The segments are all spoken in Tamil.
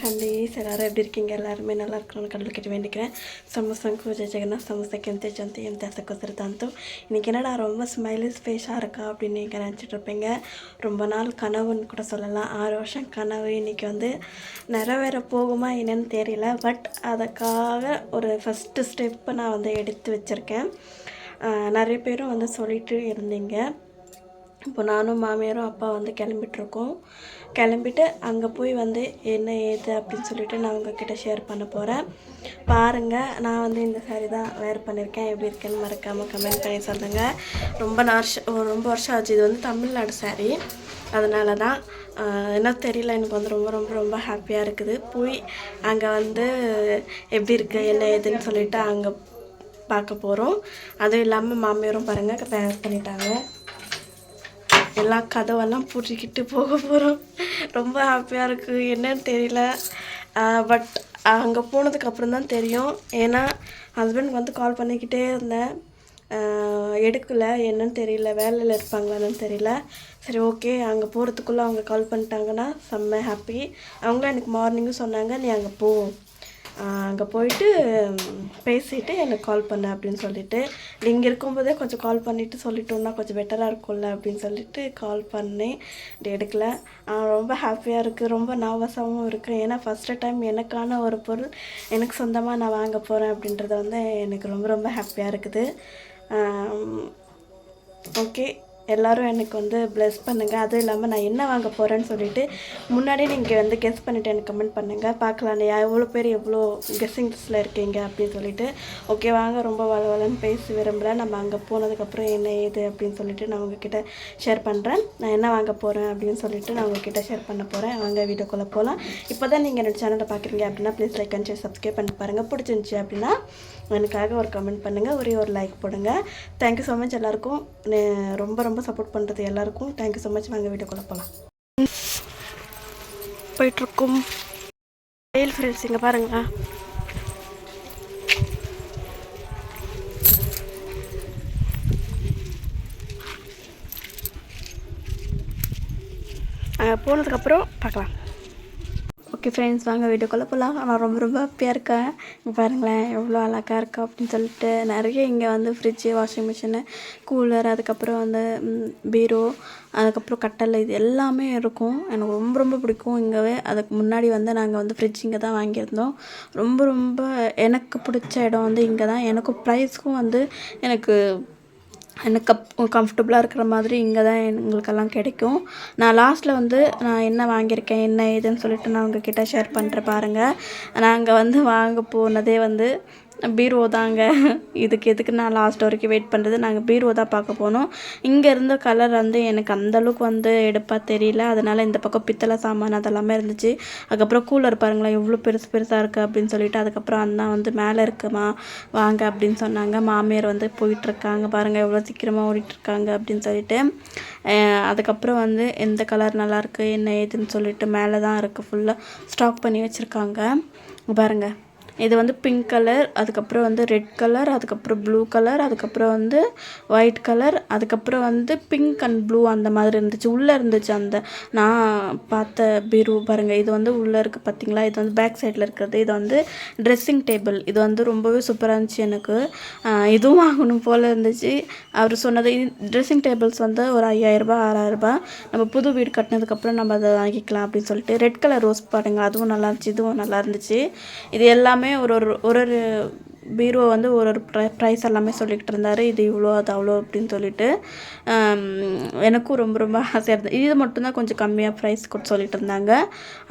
ஃபேமிலிஸ் எல்லாரும் எப்படி இருக்கீங்க எல்லாருமே நல்லா இருக்கணும்னு கடவுள் கிட்ட வேண்டிக்கிறேன் ಸಮಸ್ಯೆಂಕು ಜಗನ್ನ ಸಮಸ್ಯೆಗೆ ಎಂತೆ ಜಂತೆ ಎಂತ ಸಕೋತಿರ್ತಾಂತು இன்றைக்கி என்னடா ரொம்ப ஸ்மைலிஸ் ஃபேஸாக இருக்கா அப்படின்னு நீங்கள் நினச்சிட்டு இருப்பீங்க ரொம்ப நாள் கனவுன்னு கூட சொல்லலாம் ஆறு வருஷம் கனவு இன்றைக்கி வந்து நிறைவேற போகுமா என்னன்னு தெரியல பட் அதுக்காக ஒரு ஃபஸ்ட்டு ஸ்டெப்பை நான் வந்து எடுத்து வச்சுருக்கேன் ஆஹ் நிறைய பேரும் வந்து சொல்லிட்டு இருந்தீங்க இப்போ நானும் மாமியாரும் அப்பா வந்து கிளம்பிட்டுருக்கோம். கிளம்பிட்டு அங்கே போய் வந்து என்ன ஏது அப்படின்னு சொல்லிட்டு நான் உங்ககிட்ட ஷேர் பண்ண போகிறேன் பாருங்கள் நான் வந்து இந்த saree தான் வேர் பண்ணியிருக்கேன் எப்படி இருக்கேன்னு மறக்காமல் கமெண்ட் பண்ணி சொல்லுங்கள் ரொம்ப வருஷம் ரொம்ப வருஷம் ஆச்சு. இது வந்து தமிழ்நாடு saree. அதனால தான் என்ன தெரியல எனக்கு வந்து ரொம்ப ரொம்ப ரொம்ப ஹாப்பியாக இருக்குது. போய் அங்கே வந்து எப்படி இருக்குது என்ன ஏதுன்னு சொல்லிட்டு அங்கே பார்க்க போகிறோம் அதுவும் இல்லாமல் மாமியாரும் பாருங்கள் தயார் பண்ணிட்டாங்க. எல்லா கதவெல்லாம் பூட்டிக்கிட்டு போக போகிறோம் ரொம்ப ஹாப்பியாக இருக்குது என்னன்னு தெரியல. பட் அங்கே போனதுக்கப்புறம் தான் தெரியும். ஏன்னா ஹஸ்பண்ட் வந்து கால் பண்ணிக்கிட்டே இருந்தேன். எடுக்கலை. என்னன்னு தெரியல. வேலையில் இருப்பாங்களான்னு தெரியல. சரி ஓகே அங்கே போகிறதுக்குள்ளே அவங்க கால் பண்ணிட்டாங்கன்னா செம்ம ஹாப்பி அவங்களும் எனக்கு மார்னிங்கும் சொன்னாங்க. நீ அங்கே போ. அங்கே போயிட்டு பேசிவிட்டு பேசிட்டு எனக்கு கால் பண்ண அப்படின்னு சொல்லிட்டு. இங்கே இருக்கும்போதே கொஞ்சம் கால் பண்ணிவிட்டு சொல்லிட்டோம்னா கொஞ்சம் பெட்டராக இருக்கும்ல அப்படின்னு சொல்லிட்டு கால் பண்ணேன். எடுக்கல. ரொம்ப ஹாப்பியாக இருக்குது ரொம்ப நர்வஸாகவும் இருக்குது ஏன்னா ஃபஸ்ட்டு டைம் எனக்கான ஒரு பொருள் எனக்கு சொந்தமாக நான் வாங்க போகிறேன் அப்படின்றது வந்து எனக்கு ரொம்ப ரொம்ப ஹாப்பியாக இருக்குது. ஓகே எல்லாரும் எனக்கு வந்து ப்ளெஸ் பண்ணுங்கள் அதுவும் இல்லாமல் நான் என்ன வாங்க போகிறேன்னு சொல்லிட்டு முன்னாடியே நீங்கள் வந்து கெஸ் பண்ணிவிட்டு எனக்கு கமெண்ட் பண்ணுங்கள் பார்க்கலாம் எவ்வளோ பேர் எவ்வளோ கெஸ்ஸிங்ஸில் இருக்கீங்க அப்படின்னு சொல்லிட்டு. ஓகே வாங்க. ரொம்ப வள வளன்னு பேசி விரும்புகிறேன் நம்ம அங்கே போனதுக்கப்புறம் என்ன ஏது அப்படின்னு சொல்லிட்டு நான் உங்ககிட்ட ஷேர் பண்ணுறேன் நான் என்ன வாங்க போகிறேன் அப்படின்னு சொல்லிட்டு நான் உங்ககிட்ட ஷேர் பண்ண போகிறேன் வாங்க வீடியோக்குள்ளே போகலாம் இப்போ தான் நீங்கள் என்னோடய சேனலை பார்க்குறீங்க அப்படின்னா please like and share subscribe பண்ணி பாருங்கள் பிடிச்சிருந்துச்சி அப்படின்னா எனக்காக ஒரு கமெண்ட் பண்ணுங்கள் ஒரே ஒரு லைக் போடுங்க. தேங்க்யூ ஸோ மச் எல்லாருக்கும். ரொம்ப ரொம்ப சப்போர்ட் பண்ணுறது எல்லாருக்கும். தேங்க்யூ ஸோ மச் வாங்க வீடியோக்குள்ளே போகலாம் போயிட்டுருக்கும். வெயில் ஃப்ரெண்ட்ஸ் இங்கே பாருங்களா அங்கே போனதுக்கப்புறம் பார்க்கலாம். ஓகே ஃப்ரெண்ட்ஸ் வாங்க வீடியோக்குள்ளே போகலாம் நான் ரொம்ப ரொம்ப ஹாப்பியாக இருக்கேன். இங்கே பாருங்களேன் எவ்வளோ அழகாக இருக்கா அப்படின்னு சொல்லிட்டு. நிறைய இங்கே வந்து ஃப்ரிட்ஜு வாஷிங் மிஷினு கூலர் அதுக்கப்புறம் வந்து பீரோ அதுக்கப்புறம் கட்டல் இது எல்லாமே இருக்கும். எனக்கு ரொம்ப ரொம்ப பிடிக்கும் இங்கேவே. அதுக்கு முன்னாடி வந்து நாங்கள் வந்து ஃப்ரிட்ஜ் இங்கே தான் வாங்கியிருந்தோம். ரொம்ப ரொம்ப எனக்கு பிடிச்ச இடம் வந்து இங்கே தான் எனக்கும் ப்ரைஸ்க்கும் வந்து எனக்கு எனக்கு கப் கம்ஃபர்டபுளாக இருக்கிற மாதிரி இங்கே தான் எங்களுக்கெல்லாம் கிடைக்கும். நான் லாஸ்ட்டில் வந்து நான் என்ன வாங்கியிருக்கேன் என்ன ஏதுன்னு சொல்லிட்டு நான் உங்ககிட்ட ஷேர் பண்ணுறேன் பாருங்கள் நாங்கள் வந்து வாங்க போனதே வந்து பீரோ தாங்க. இதுக்கு எதுக்கு நான் லாஸ்ட் வரைக்கும் வெயிட் பண்ணுறது நாங்கள் பீரோ தான் பார்க்க போனோம். இங்கே இருந்த கலர் வந்து எனக்கு அந்தளவுக்கு வந்து எடுப்பாக தெரியல. அதனால் இந்த பக்கம் பித்தளை சாமான் அதெல்லாமே இருந்துச்சு. அதுக்கப்புறம் கூலர் பாருங்களேன் எவ்வளோ பெருசு பெருசாக இருக்குது அப்படின்னு சொல்லிட்டு அதுக்கப்புறம் அண்ணா வந்து மேலே இருக்குமா வாங்க அப்படின்னு சொன்னாங்க. மாமியார் வந்து போயிட்டுருக்காங்க பாருங்கள் எவ்வளோ சீக்கிரமாக ஓடிட்டுருக்காங்க அப்படின்னு சொல்லிட்டு. அதுக்கப்புறம் வந்து எந்த கலர் நல்லாயிருக்கு என்ன ஏதுன்னு சொல்லிட்டு மேலே தான் இருக்குது ஃபுல்லாக ஸ்டாக் பண்ணி வச்சுருக்காங்க. பாருங்கள் இது வந்து பிங்க் கலர் அதுக்கப்புறம் வந்து ரெட் கலர் அதுக்கப்புறம் ப்ளூ கலர் அதுக்கப்புறம் வந்து ஒயிட் கலர் அதுக்கப்புறம் வந்து பிங்க் அண்ட் ப்ளூ அந்த மாதிரி இருந்துச்சு. உள்ளே இருந்துச்சு அந்த நான் பார்த்த பீரோ பாருங்கள் இது வந்து உள்ளே இருக்குது பார்த்தீங்களா இது வந்து பேக் சைடில் இருக்கிறது. இது வந்து ட்ரெஸ்ஸிங் டேபிள் இது வந்து ரொம்பவே சூப்பராக இருந்துச்சு எனக்கு. இதுவும் வாங்கணும் போல் இருந்துச்சு. அவர் சொன்னது ட்ரெஸ்ஸிங் டேபிள்ஸ் வந்து ஒரு ஐயாயிரரூபா ஆறாயிரரூபா நம்ம புது வீடு கட்டினதுக்கப்புறம் நம்ம அதை வாங்கிக்கலாம் அப்படின்னு சொல்லிட்டு. ரெட் கலர் ரோஸ் பாருங்கள் அதுவும் நல்லா இருந்துச்சு இதுவும் நல்லா இருந்துச்சு. இது எல்லாமே ஒரு ஒரு ஒரு ஒரு பீரோ வந்து ஒரு ஒரு ப்ரை ப்ரைஸ் எல்லாமே சொல்லிக்கிட்டு இருந்தார். இது இவ்வளோ அது அவ்வளோ அப்படின்னு சொல்லிட்டு எனக்கும் ரொம்ப ரொம்ப ஆசையாக இருந்தது. இது மட்டும்தான் கொஞ்சம் கம்மியாக ப்ரைஸ் கொடுத்து சொல்லிட்டு இருந்தாங்க.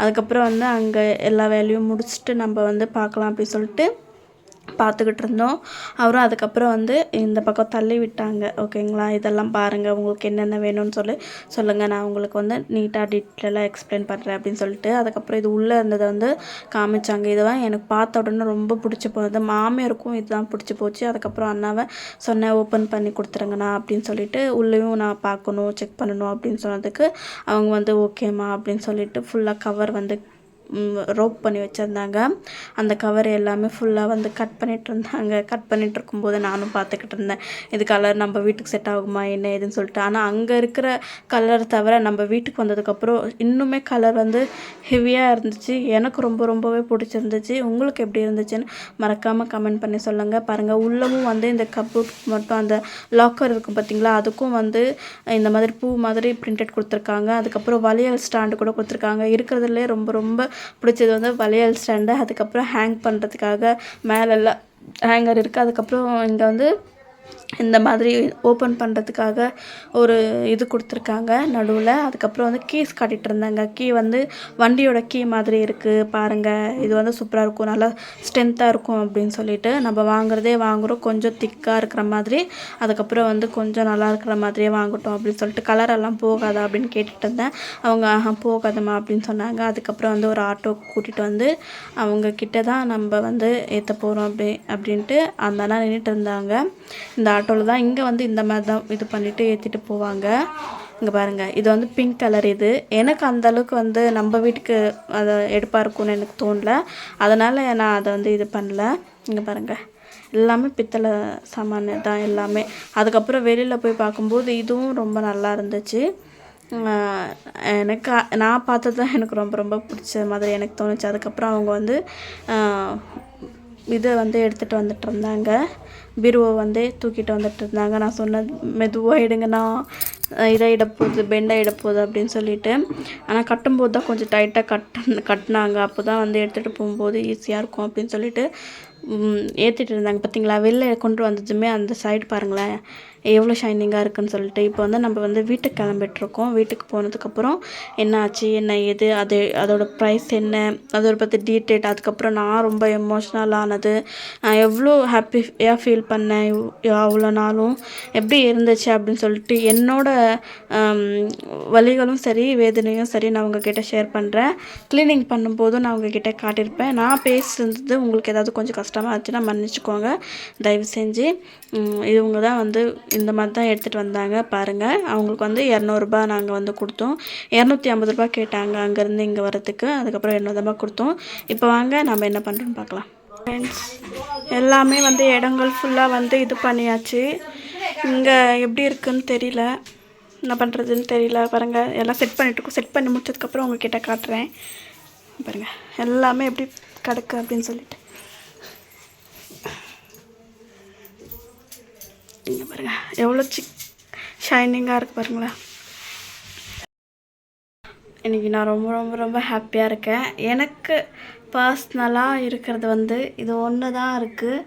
அதுக்கப்புறம் வந்து அங்கே எல்லா வேலையும் முடிச்சுட்டு நம்ம வந்து பார்க்கலாம் அப்படின்னு சொல்லிட்டு பார்த்துக்கிட்டு இருந்தோம் அவரும் அதுக்கப்புறம் வந்து இந்த பக்கம் தள்ளி விட்டாங்க. ஓகேங்களா? இதெல்லாம் பாருங்கள் உங்களுக்கு என்னென்ன வேணும்னு சொல்லி. சொல்லுங்கள் நான் உங்களுக்கு வந்து நீட்டாக டீட்டெயிலாக எக்ஸ்பிளைன் பண்ணுறேன் அப்படின்னு சொல்லிட்டு அதுக்கப்புறம் இது உள்ளே இருந்ததை வந்து காமிச்சாங்க. இதுதான் எனக்கு பார்த்த உடனே ரொம்ப பிடிச்சி போனது. மாமியாருக்கும் இதுதான் பிடிச்சி போச்சு. அதுக்கப்புறம் அண்ணாவை சொன்னேன் ஓப்பன் பண்ணி கொடுத்துருங்கண்ணா அப்படின்னு சொல்லிட்டு உள்ளேயும் நான் பார்க்கணும் செக் பண்ணணும் அப்படின்னு சொன்னதுக்கு அவங்க வந்து ஓகேம்மா அப்படின்னு சொல்லிட்டு ஃபுல்லாக கவர் வந்து ரோப் பண்ணி வச்சுருந்தாங்க. அந்த கவர் எல்லாமே ஃபுல்லாக வந்து கட் பண்ணிட்டு இருந்தாங்க கட் பண்ணிட்டு இருக்கும்போது நானும் பார்த்துக்கிட்டு இருந்தேன். இது கலர் நம்ம வீட்டுக்கு செட் ஆகுமா என்ன ஏதுன்னு சொல்லிட்டு. ஆனால் அங்கே இருக்கிற கலர் தவிர நம்ம வீட்டுக்கு வந்ததுக்கப்புறம் இன்னுமே கலர் வந்து ஹெவியாக இருந்துச்சு. எனக்கு ரொம்ப ரொம்பவே பிடிச்சிருந்துச்சு. உங்களுக்கு எப்படி இருந்துச்சுன்னு மறக்காமல் கமெண்ட் பண்ணி சொல்லுங்கள் பாருங்கள் உள்ளவும் வந்து இந்த கப்போர்ட் மட்டும் அந்த லாக்கர் இருக்கும் பார்த்தீங்களா அதுக்கும் வந்து இந்த மாதிரி பூ மாதிரி பிரிண்டட் கொடுத்துருக்காங்க. அதுக்கப்புறம் வளையல் ஸ்டாண்டு கூட கொடுத்துருக்காங்க. இருக்கிறதுலே ரொம்ப ரொம்ப பிடிச்சது வந்து வளையல் ஸ்டாண்டு அதுக்கப்புறம் ஹேங் பண்ணுறதுக்காக மேலெல்லாம் ஹேங்கர் இருக்குது அதுக்கப்புறம் இங்கே வந்து இந்த மாதிரி ஓப்பன் பண்ணுறதுக்காக ஒரு இது கொடுத்துருக்காங்க நடுவில். அதுக்கப்புறம் வந்து கீஸ் காட்டிகிட்டு இருந்தாங்க. கீ வந்து வண்டியோட கீ மாதிரி இருக்குது பாருங்கள் இது வந்து சூப்பராக இருக்கும். நல்லா ஸ்ட்ரென்த்தாக இருக்கும் அப்படின்னு சொல்லிட்டு நம்ம வாங்குறதே வாங்குகிறோம் கொஞ்சம் திக்காக இருக்கிற மாதிரி. அதுக்கப்புறம் வந்து கொஞ்சம் நல்லா இருக்கிற மாதிரியே வாங்கட்டும் அப்படின்னு சொல்லிட்டு கலரெல்லாம் போகாதா அப்படின்னு கேட்டுட்டு இருந்தேன். அவங்க ஆஹா போகாதம்மா அப்படின்னு சொன்னாங்க. அதுக்கப்புறம் வந்து ஒரு ஆட்டோ கூட்டிகிட்டு வந்து அவங்க கிட்ட தான் நம்ம வந்து ஏற்ற போகிறோம் அப்படி அப்படின்ட்டு அந்த அண்ணா நின்றுட்டு இருந்தாங்க. இந்த ஆட்டோவில் தான் இங்கே வந்து இந்த மாதிரி தான் இது பண்ணிவிட்டு ஏற்றிட்டு போவாங்க. இங்கே பாருங்கள் இது வந்து பிங்க் கலர் இது. எனக்கு அந்தளவுக்கு வந்து நம்ம வீட்டுக்கு அதை எடுப்பாக இருக்கும்னு எனக்கு தோணல. அதனால் நான் அதை வந்து இது பண்ணல. இங்கே பாருங்கள் எல்லாமே பித்தளை சாமான் தான் எல்லாமே. அதுக்கப்புறம் வெளியில் போய் பார்க்கும்போது இதுவும் ரொம்ப நல்லா இருந்துச்சு. எனக்கு நான் பார்த்தது தான் எனக்கு ரொம்ப ரொம்ப பிடிச்ச மாதிரி எனக்கு தோணுச்சு. அதுக்கப்புறம் அவங்க வந்து இதை வந்து எடுத்துகிட்டு வந்துட்டு இருந்தாங்க. பீருவை வந்து தூக்கிட்டு வந்துட்டு இருந்தாங்க. நான் சொன்னது மெதுவாக எடுங்கண்ணா. இதை இடப்போகுது பெண்டை இடப்போகுது அப்படின்னு சொல்லிட்டு. ஆனால் கட்டும்போது தான் கொஞ்சம் டைட்டாக கட் கட்டினாங்க. அப்போ தான் வந்து எடுத்துகிட்டு போகும்போது ஈஸியாக இருக்கும் அப்படின்னு சொல்லிட்டு ஏற்றிட்டு இருந்தாங்க. பார்த்தீங்களா வெளில கொண்டு வந்ததுமே அந்த சைடு பாருங்களேன். எவ்வளோ ஷைனிங்காக இருக்குன்னு சொல்லிட்டு இப்போ வந்து நம்ம வந்து வீட்டுக்கு கிளம்பிட்டுருக்கோம். வீட்டுக்கு போனதுக்கப்புறம் என்ன ஆச்சு என்ன ஏது அது அதோட ப்ரைஸ் என்ன அதோட பற்றி டீட்டெயில் அதுக்கப்புறம் நான் ரொம்ப எமோஷ்னல் ஆனது. நான் எவ்வளோ ஹாப்பியாக ஃபீல் பண்ணேன் அவ்வளோ நாளும் எப்படி இருந்துச்சு அப்படின்னு சொல்லிட்டு என்னோட வழிகளும் சரி வேதனையும் சரி நான் உங்ககிட்ட ஷேர் பண்ணுறேன் க்ளீனிங் பண்ணும்போதும் நான் உங்ககிட்ட காட்டியிருப்பேன். நான் பேசுறது உங்களுக்கு ஏதாவது கொஞ்சம் கஷ்டமாக இருந்துச்சுன்னா மன்னிச்சுக்கோங்க. தயவு செஞ்சு இவங்க தான் வந்து இந்த மாதிரி தான் எடுத்துகிட்டு வந்தாங்க. பாருங்கள் அவங்களுக்கு வந்து இரநூறுபா நாங்கள் வந்து கொடுத்தோம். இரநூத்தி ஐம்பது ரூபா கேட்டாங்க அங்கேருந்து இங்கே வரதுக்கு அதுக்கப்புறம் இரநூறுபா கொடுத்தோம். இப்போ வாங்க நம்ம என்ன பண்ணுறோன்னு பார்க்கலாம். ஃப்ரெண்ட்ஸ் எல்லாமே வந்து இடங்கள் ஃபுல்லாக வந்து இது பண்ணியாச்சு. இங்கே எப்படி இருக்குன்னு தெரியல. என்ன பண்ணுறதுன்னு தெரியல. பாருங்கள் எல்லாம் செட் பண்ணிட்டு செட் பண்ணி முடிச்சதுக்கப்புறம் உங்ககிட்ட காட்டுறேன். பாருங்கள் எல்லாமே எப்படி கிடக்கு அப்படின்னு சொல்லிட்டு. இங்கே பாருங்கள் எவ்வளோ சிக் ஷைனிங்காக இருக்குது பாருங்களேன் இன்றைக்கி நான் ரொம்ப ரொம்ப ரொம்ப ஹாப்பியாக இருக்கேன். எனக்கு பர்ஸ்னலாக இருக்கிறது வந்து இது ஒன்று தான் இருக்குது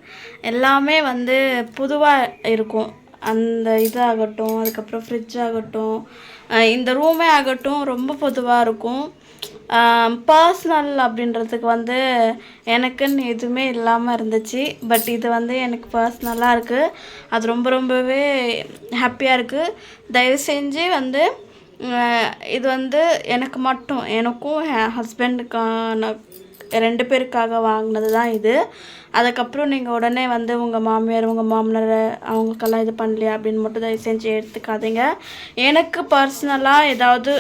எல்லாமே வந்து புதுவாக இருக்கும். அந்த இதாகட்டும் அதுக்கப்புறம் ஃப்ரிட்ஜ் ஆகட்டும் இந்த ரூமே ஆகட்டும் ரொம்ப பொதுவாக இருக்கும். பர்சனல் அப்படின்றதுக்கு வந்து எனக்குன்னு எதுவுமே இல்லாமல் இருந்துச்சு. பட் இது வந்து எனக்கு பர்சனலாக இருக்குது அது ரொம்ப ரொம்பவே ஹாப்பியாக இருக்குது தயவு செஞ்சு வந்து இது வந்து எனக்கு மட்டும் எனக்கும் என் ஹஸ்பண்டுக்கான ரெண்டு பேருக்காக வாங்கினது தான் இது. அதுக்கப்புறம் நீங்கள் உடனே வந்து உங்கள் மாமியார் உங்கள் மாமனார் அவங்களுக்கெல்லாம் இது பண்ணலையா அப்படின்னு மட்டும் தயவு செஞ்சு எடுத்துக்காதீங்க. எனக்கு பர்சனலாக ஏதாவது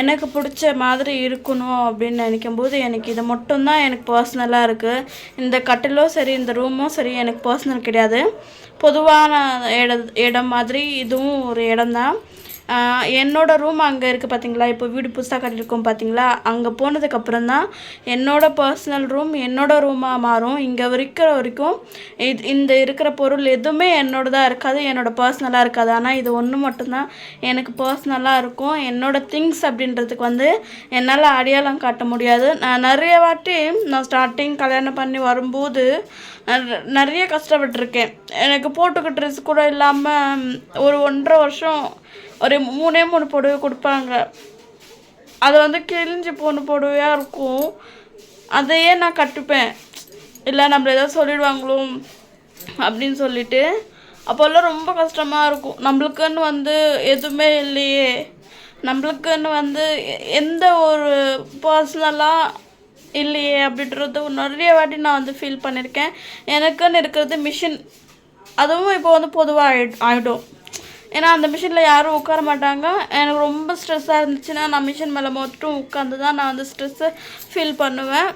எனக்கு பிடிச்ச மாதிரி இருக்கணும் அப்படின்னு நினைக்கும்போது எனக்கு இது மட்டும்தான் எனக்கு பர்சனலாக இருக்குது இந்த கட்டிலும் சரி இந்த ரூமும் சரி எனக்கு பர்சனல் கிடையாது. பொதுவான இட இடம் மாதிரி இதுவும் ஒரு இடம்தான். என்னோடய என்னோட ரூம் அங்கே இருக்குது பார்த்தீங்களா இப்போ வீடு புதுசாக கட்டியிருக்கோம் பார்த்தீங்களா அங்கே போனதுக்கப்புறம் தான் என்னோடய பர்சனல் ரூம் என்னோடய ரூமாக மாறும். இங்கே இருக்கிற வரைக்கும் இது இந்த இருக்கிற பொருள் எதுவுமே என்னோடதாக இருக்காது என்னோடய பர்சனலாக இருக்காது. ஆனால் இது ஒன்று மட்டும்தான் எனக்கு பர்சனலாக இருக்கும். என்னோட திங்ஸ் அப்படின்றதுக்கு வந்து என்னால் அடையாளம் காட்ட முடியாது. நான் நிறைய வாட்டி நான் ஸ்டார்டிங் கல்யாணம் பண்ணி வரும்போது நிறைய கஷ்டப்பட்டிருக்கேன். எனக்கு போட்டுக்க ட்ரெஸ் கூட இல்லாமல் ஒரு ஒன்றரை வருஷம் ஒரு மூணே மூணு புடவை கொடுப்பாங்க. அது வந்து கிழிஞ்சு போன புடவையாக இருக்கும். அதையே நான் கட்டுப்பேன். இல்லை நம்மள ஏதாவது சொல்லிடுவாங்களோ அப்படின்னு சொல்லிட்டு. அப்போல்லாம் ரொம்ப கஷ்டமாக இருக்கும். நம்மளுக்குன்னு வந்து எதுவுமே இல்லையே. நம்மளுக்குன்னு வந்து எந்த ஒரு பர்சனலாக இல்லையே அப்படின்றது நிறைய வாட்டி நான் வந்து ஃபீல் பண்ணியிருக்கேன். எனக்குன்னு இருக்கிறது மிஷின் அதுவும் இப்போ வந்து பொதுவாக ஆயிட் ஆகிடும் ஏன்னா அந்த மிஷினில் யாரும் உட்கார மாட்டாங்க. எனக்கு ரொம்ப ஸ்ட்ரெஸ்ஸாக இருந்துச்சுன்னா நான் மிஷின் மேலே மட்டும் உட்காந்து தான் நான் வந்து ஸ்ட்ரெஸ்ஸை ஃபீல் பண்ணுவேன்.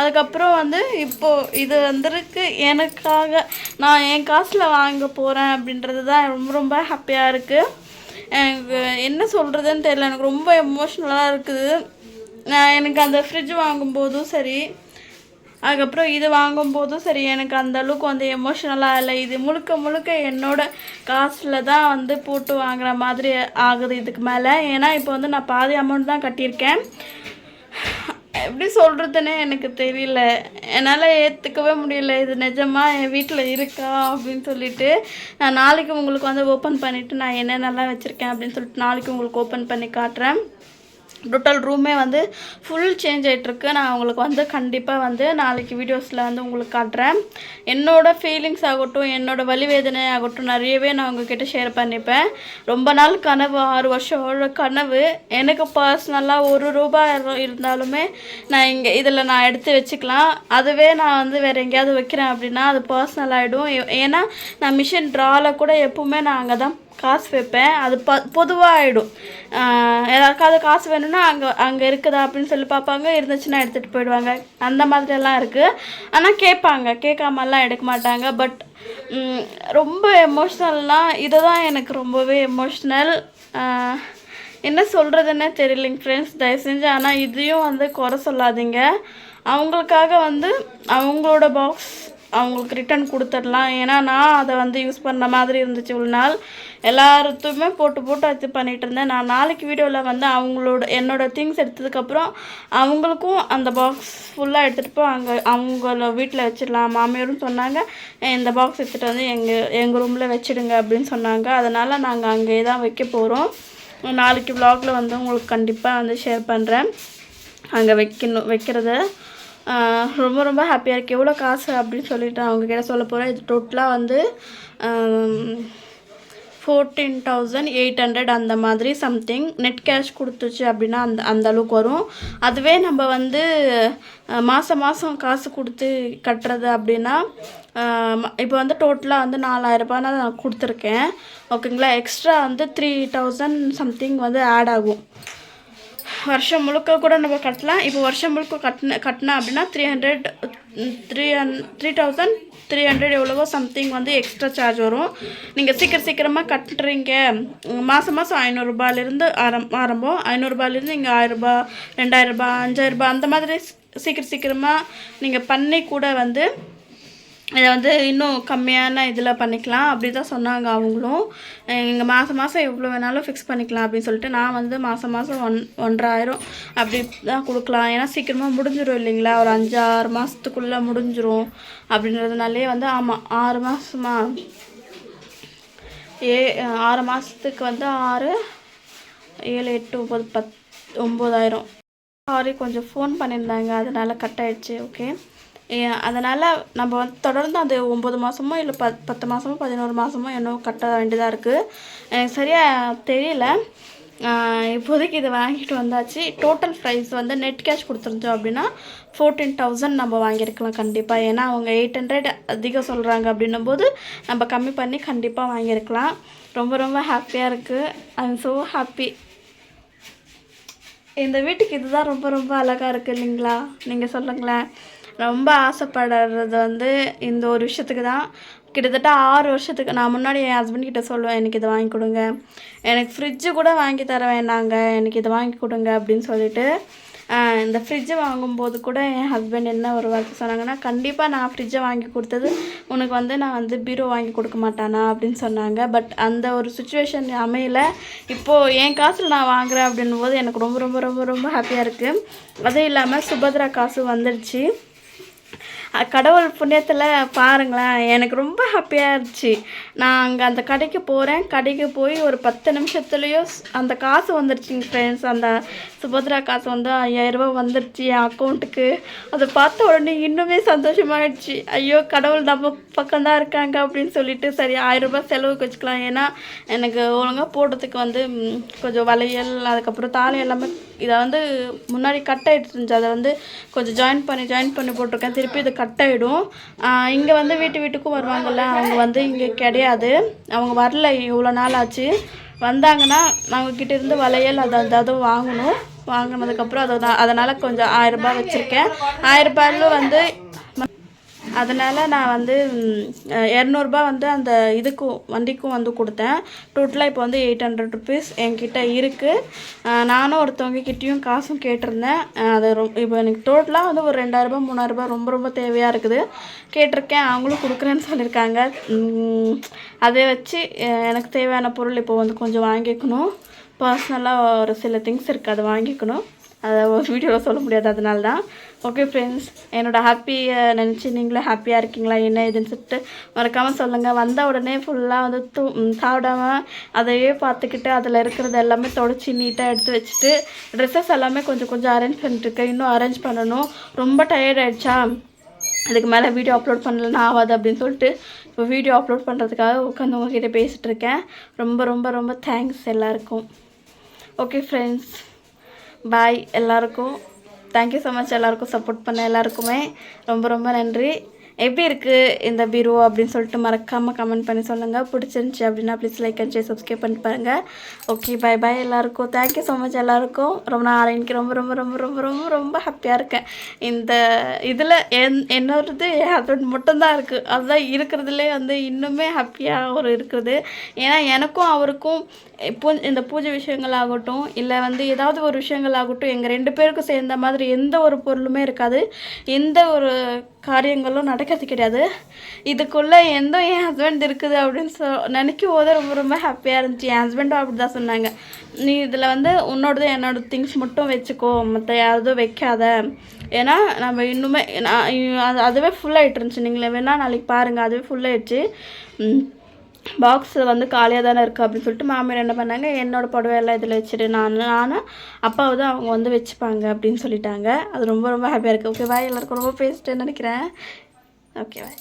அதுக்கப்புறம் வந்து இப்போது இது வந்துருக்கு. எனக்காக நான் என் காசில் வாங்க போகிறேன் அப்படின்றது தான் ரொம்ப ரொம்ப ஹாப்பியாக இருக்குது எனக்கு என்ன சொல்கிறதுன்னு தெரியல. எனக்கு ரொம்ப எமோஷ்னலாக இருக்குது. நான் எனக்கு அந்த ஃப்ரிட்ஜ் வாங்கும்போதும் சரி அதுக்கப்புறம் இது வாங்கும்போதும் சரி எனக்கு அந்த அளவுக்கு வந்து எமோஷ்னலாக இல்லை. இது முழுக்க முழுக்க என்னோட காசில் தான் வந்து போட்டு வாங்குற மாதிரி ஆகுது இதுக்கு மேலே. ஏன்னா இப்போ வந்து நான் பாதி அமௌண்ட் தான் கட்டியிருக்கேன். எப்படி சொல்கிறதுனே எனக்கு தெரியல. என்னால் ஏற்றுக்கவே முடியல. இது நிஜமாக என் வீட்டில் இருக்கா அப்படின்னு சொல்லிட்டு நான் நாளைக்கு உங்களுக்கு வந்து ஓப்பன் பண்ணிவிட்டு நான் என்னென்னலாம் வச்சுருக்கேன் அப்படின்னு சொல்லிட்டு நாளைக்கு உங்களுக்கு ஓப்பன் பண்ணி காட்டுறேன். டோட்டல் ரூமே வந்து ஃபுல் சேஞ்ச் ஆகிட்ருக்கு நான் உங்களுக்கு வந்து கண்டிப்பாக வந்து நாளைக்கு வீடியோஸில் வந்து உங்களுக்கு காட்டுறேன். என்னோடய ஃபீலிங்ஸ் ஆகட்டும் என்னோடய வலிவேதனை ஆகட்டும் நிறையவே நான் உங்ககிட்ட ஷேர் பண்ணிப்பேன். ரொம்ப நாள் கனவு ஆறு வருஷம் கனவு. எனக்கு பர்சனலாக ஒரு ரூபாய் இருந்தாலுமே நான் இங்கே இதில் நான் எடுத்து வச்சுக்கலாம். அதுவே நான் வந்து வேறு எங்கேயாவது வைக்கிறேன் அப்படின்னா அது பர்சனல் ஆகிடும் ஏன்னா நான் மிஷின் ட்ராவில் கூட எப்பவுமே நான் அங்கே தான் காசு வைப்பேன். அது ப பொதுவாக ஆகிடும் யாருக்காவது காசு வேணும்னா அங்கே அங்கே இருக்குதா அப்படின்னு சொல்லி பார்ப்பாங்க. இருந்துச்சுன்னா எடுத்துகிட்டு போயிடுவாங்க. அந்த மாதிரியெல்லாம் இருக்குது ஆனால் கேட்பாங்க. கேட்காமலாம் எடுக்க மாட்டாங்க. பட் ரொம்ப எமோஷ்னல்னால் இதை தான் எனக்கு ரொம்பவே எமோஷ்னல். என்ன சொல்கிறதுன்னே தெரியலைங்க ஃப்ரெண்ட்ஸ் தயவு செஞ்சு ஆனால் இதையும் வந்து குறை சொல்லாதீங்க. அவங்களுக்காக வந்து அவங்களோட பாக்ஸ் அவங்களுக்கு ரிட்டர்ன் கொடுத்துடலாம். ஏன்னா நான் அதை வந்து யூஸ் பண்ண மாதிரி இருந்துச்சு இவ்வளோ நாள். எல்லாத்துமே போட்டு போட்டு இது பண்ணிகிட்டு இருந்தேன். நான் நாளைக்கு வீடியோவில் வந்து அவங்களோட என்னோட திங்ஸ் எடுத்ததுக்கப்புறம் அவங்களுக்கும் அந்த பாக்ஸ் ஃபுல்லாக எடுத்துகிட்டு போய் அங்கே அவங்கள வீட்டில் வச்சிடலாம். மாமியாரும் சொன்னாங்க இந்த பாக்ஸ் எடுத்துகிட்டு வந்து எங்கள் எங்கள் ரூமில் வச்சிடுங்க அப்படின்னு சொன்னாங்க. அதனால் நாங்கள் அங்கேயே தான் வைக்க போகிறோம் நாளைக்கு vlogல வந்து உங்களுக்கு கண்டிப்பாக வந்து ஷேர் பண்ணுறேன் அங்கே வைக்கணும் வைக்கிறத. ரொம்ப ரொம்ப ஹாப்பியாக இருக்குது எவ்வளோ காசு அப்படின்னு சொல்லிட்டு அவங்க கிட்ட சொல்ல போகிறேன் இது டோட்டலாக வந்து ஃபோர்டீன் தௌசண்ட் எயிட் ஹண்ட்ரட் அந்த மாதிரி சம்திங் நெட் கேஷ் கொடுத்துச்சு அப்படின்னா அந்த அந்த அளவுக்கு வரும். அதுவே நம்ம வந்து மாதம் மாதம் காசு கொடுத்து கட்டுறது அப்படின்னா இப்போ வந்து டோட்டலாக வந்து நாலாயிரரூபா நான் கொடுத்துருக்கேன். ஓகேங்களா எக்ஸ்ட்ரா வந்து த்ரீ தௌசண்ட் சம்திங் வந்து ஆட் ஆகும். வருஷம் முழுக்க கூட நம்ம கட்டலாம். இப்போ வருஷம் முழுக்க கட்டின கட்டினா அப்படின்னா த்ரீ ஹண்ட்ரட் த்ரீ ஹன் த்ரீ தௌசண்ட் த்ரீ ஹண்ட்ரட் எவ்வளவோ சம்திங் வந்து எக்ஸ்ட்ரா சார்ஜ் வரும். நீங்கள் சீக்கிரம் சீக்கிரமாக கட்டுறீங்க மாதம் மாதம் ஐநூறுரூபாலேருந்து ஆரம் ஆரம்பம். ஐநூறுரூபாலேருந்து இங்கே ஆயிரரூபா ரெண்டாயிரரூபா அஞ்சாயிரரூபா அந்த மாதிரி சீக்கிரம் சீக்கிரமாக நீங்கள் பண்ணி கூட வந்து இதை வந்து இன்னும் கம்மியான இதில் பண்ணிக்கலாம். அப்படி தான் சொன்னாங்க அவங்களும். இங்கே மாதம் மாதம் எவ்வளோ வேணாலும் ஃபிக்ஸ் பண்ணிக்கலாம் அப்படின்னு சொல்லிட்டு நான் வந்து மாதம் மாதம் ஒன் ஒன்றாயிரம் அப்படி தான் கொடுக்கலாம். ஏன்னா சீக்கிரமாக முடிஞ்சிடும் இல்லைங்களா? ஒரு அஞ்சு ஆறு மாதத்துக்குள்ளே முடிஞ்சிரும் அப்படின்றதுனாலே வந்து ஆமாம் ஆறு மாதமா ஏ ஆறு மாதத்துக்கு வந்து ஆறு ஏழு எட்டு ஒம்பது பத் ஒம்பதாயிரம் சாரி கொஞ்சம் ஃபோன் பண்ணியிருந்தாங்க. அதனால் கட் ஆகிடுச்சி ஓகே அதனால் நம்ம வந்து தொடர்ந்து அது ஒம்பது மாதமோ இல்லை பத் பத்து மாதமோ பதினோரு மாதமோ என்னவோ கட்ட வேண்டியதாக இருக்குது எனக்கு சரியாக தெரியல. இப்போதைக்கு இதை வாங்கிட்டு வந்தாச்சு. டோட்டல் ப்ரைஸ் வந்து நெட் கேஷ் கொடுத்துருந்தோம் அப்படின்னா ஃபோர்டீன் தௌசண்ட் நம்ம வாங்கியிருக்கலாம் கண்டிப்பாக ஏன்னா அவங்க எயிட் ஹண்ட்ரட் அதிகம் சொல்கிறாங்க அப்படின்னும் போது நம்ம கம்மி பண்ணி கண்டிப்பாக வாங்கியிருக்கலாம். ரொம்ப ரொம்ப ஹாப்பியாக இருக்குது ஐ எம் ஸோ ஹாப்பி இந்த வீட்டுக்கு இதுதான் ரொம்ப ரொம்ப அழகாக இருக்குது இல்லைங்களா? நீங்கள் சொல்லுங்களேன். ரொம்ப ஆசைப்படுறது வந்து இந்த ஒரு விஷயத்துக்கு தான். கிட்டத்தட்ட ஆறு வருஷத்துக்கு நான் முன்னாடி என் ஹஸ்பண்ட் கிட்ட சொல்லுவேன் எனக்கு இதை வாங்கி கொடுங்க. எனக்கு ஃப்ரிட்ஜு கூட வாங்கி தர வேண்டாங்க. எனக்கு இதை வாங்கி கொடுங்க அப்படின்னு சொல்லிட்டு இந்த ஃப்ரிட்ஜு வாங்கும்போது கூட என் ஹஸ்பண்ட் என்ன ஒரு வார்த்தை சொன்னாங்கன்னா கண்டிப்பாக நான் ஃப்ரிட்ஜை வாங்கி கொடுத்தது உனக்கு வந்து நான் வந்து பீரோ வாங்கி கொடுக்க மாட்டானா? அப்படின்னு சொன்னாங்க. பட் அந்த ஒரு சுச்சுவேஷன் அமையல. இப்போது என் காசில் நான் வாங்குறேன் அப்படின்னும் போது எனக்கு ரொம்ப ரொம்ப ரொம்ப ரொம்ப ஹாப்பியாக இருக்குது அதுவும் இல்லாமல் சுபத்ரா காசு வந்துடுச்சு கடவுள் புண்ணியத்தில் பாருங்களேன் எனக்கு ரொம்ப ஹாப்பியாக இருந்துச்சு. நான் அங்கே அந்த கடைக்கு போகிறேன் கடைக்கு போய் ஒரு பத்து நிமிஷத்துலேயோ அந்த காசு வந்துருச்சுங்க ஃப்ரெண்ட்ஸ் அந்த சுபத்ரா காசு வந்து ஐயாயிரரூபா வந்துடுச்சு என் அக்கௌண்ட்டுக்கு அதை பார்த்த உடனே இன்னுமே சந்தோஷமாகிடுச்சு ஐயோ கடவுள் நம்ம பக்கம்தான் இருக்காங்க அப்படின்னு சொல்லிட்டு சரி ஆயிரம் ரூபாய் செலவுக்கு வச்சுக்கலாம். ஏன்னா எனக்கு ஒழுங்காக போடுறதுக்கு வந்து கொஞ்சம் வளையல் அதுக்கப்புறம் தாலி எல்லாமே இதை வந்து முன்னாடி கட் ஆகிட்டு இருந்துச்சு. அதை வந்து கொஞ்சம் ஜாயின் பண்ணி ஜாயின் பண்ணி போட்டிருக்கேன். திருப்பி இது கட் ஆகிடும் இங்கே வந்து வீட்டு வீட்டுக்கும் வருவாங்கல்ல. அவங்க வந்து இங்கே கிடையாது. அவங்க வரல இவ்வளோ நாள் ஆச்சு. வந்தாங்கன்னா நாங்கள் கிட்ட இருந்து வளையல் அது அதாவது வாங்கணும். வாங்கினதுக்கப்புறம் அதை அதனால் கொஞ்சம் ஆயிரரூபா வச்சுருக்கேன். ஆயிரரூபாயில வந்து அதனால் நான் வந்து இரநூறுபா வந்து அந்த இதுக்கும் வண்டிக்கும் வந்து கொடுத்தேன். டோட்டலாக இப்போ வந்து எயிட் ஹண்ட்ரட் ருபீஸ் என்கிட்ட இருக்குது நானும் ஒருத்தவங்க கிட்டேயும் காசும் கேட்டிருந்தேன். அது ரொ இப்போ எனக்கு டோட்டலாக வந்து ஒரு ரெண்டாயிரரூபா மூணாயிரரூபா ரொம்ப ரொம்ப தேவையாக இருக்குது. கேட்டிருக்கேன் அவங்களும் கொடுக்குறேன்னு சொல்லியிருக்காங்க. அதை வச்சு எனக்கு தேவையான பொருள் இப்போ வந்து கொஞ்சம் வாங்கிக்கணும். பர்சனலாக ஒரு சில திங்ஸ் இருக்குது அதை வாங்கிக்கணும். அதை ஒரு வீடியோவில் சொல்ல முடியாது அதனால தான். ஓகே ஃப்ரெண்ட்ஸ் என்னோட ஹாப்பியை நினச்சி நீங்களும் ஹாப்பியாக இருக்கீங்களா? என்ன இதுன்னு சொல்லிட்டு மறக்காமல் சொல்லுங்கள் வந்த உடனே ஃபுல்லாக வந்து தூ சாப்பிடாமல் அதையே பார்த்துக்கிட்டு அதில் இருக்கிறது எல்லாமே தொடச்சி நீட்டாக எடுத்து வச்சுட்டு ட்ரெஸ்ஸஸ் எல்லாமே கொஞ்சம் கொஞ்சம் அரேஞ்ச் பண்ணிட்டுருக்கேன் இன்னும் அரேஞ்ச் பண்ணணும். ரொம்ப டயர்ட் ஆகிடுச்சா அதுக்கு மேலே வீடியோ அப்லோட் பண்ணலன்னா ஆகாது அப்படின்னு சொல்லிட்டு இப்போ வீடியோ அப்லோட் பண்ணுறதுக்காக உட்காந்து உங்ககிட்ட பேசிகிட்டு இருக்கேன். ரொம்ப ரொம்ப ரொம்ப தேங்க்ஸ் எல்லாருக்கும். ஓகே ஃப்ரெண்ட்ஸ் பாய் எல்லாருக்கும். தேங்க்யூ ஸோ மச் எல்லாருக்கும் சப்போர்ட் பண்ண எல்லாருக்குமே ரொம்ப ரொம்ப நன்றி. எப்படி இருக்குது இந்த பீரோ அப்படின்னு சொல்லிட்டு மறக்காமல் கமெண்ட் பண்ணி சொல்லுங்கள் பிடிச்சிருந்துச்சி அப்படின்னா please like and share subscribe பண்ணிட்டு பாருங்கள் ஓகே பை பாய் எல்லாருக்கும். தேங்க்யூ ஸோ மச் எல்லாருக்கும். ரொம்ப நான் எனக்கு ரொம்ப ரொம்ப ரொம்ப ரொம்ப ரொம்ப ரொம்ப ஹாப்பியாக இருக்கேன். இந்த இதில் என் என்னோடது என் ஹஸ்பண்ட் மட்டும்தான் இருக்குது அதுதான் இருக்கிறதுலே வந்து இன்னுமே ஹாப்பியாக ஒரு இருக்குது. ஏன்னா எனக்கும் அவருக்கும் பூ இந்த பூஜை விஷயங்கள் ஆகட்டும் இல்லை வந்து ஏதாவது ஒரு விஷயங்கள் ஆகட்டும் எங்கள் ரெண்டு பேருக்கும் சேர்ந்த மாதிரி எந்த ஒரு பொருளுமே இருக்காது. எந்த ஒரு காரியங்களும் நடக்கிறது கிடையாது. இதுக்குள்ளே எந்த என் ஹஸ்பண்ட் இருக்குது அப்படின்னு சொ நினைக்கும் போது ரொம்ப ரொம்ப ஹாப்பியாக இருந்துச்சு. என் ஹஸ்பண்டும் அப்படி தான் சொன்னாங்க. நீ இதில் வந்து உன்னோடது என்னோட திங்ஸ் மட்டும் வச்சுக்கோ. மற்ற யாரதும் வைக்காத. ஏன்னா நம்ம இன்னுமே நான் அது அதுவே ஃபுல்லாகிட்டு இருந்துச்சு. நீங்களே வேணால் நாளைக்கு பாருங்கள் அதுவே ஃபுல்லாகிடுச்சு பாக்ஸில் வந்து காலியாக தானே இருக்குது அப்படின்னு சொல்லிட்டு மாமியார் என்ன பண்ணாங்க என்னோட புடவை எல்லாம் இதில் வச்சுட்டு நான் நானும் அப்பாவை தான் அவங்க வந்து வச்சுப்பாங்க அப்படின்னு சொல்லிட்டாங்க. அது ரொம்ப ரொம்ப ஹாப்பியாக இருக்குது ஓகே பாய் எல்லாருக்கும் ரொம்ப பேசிட்டேன்னு நினைக்கிறேன். Okay bye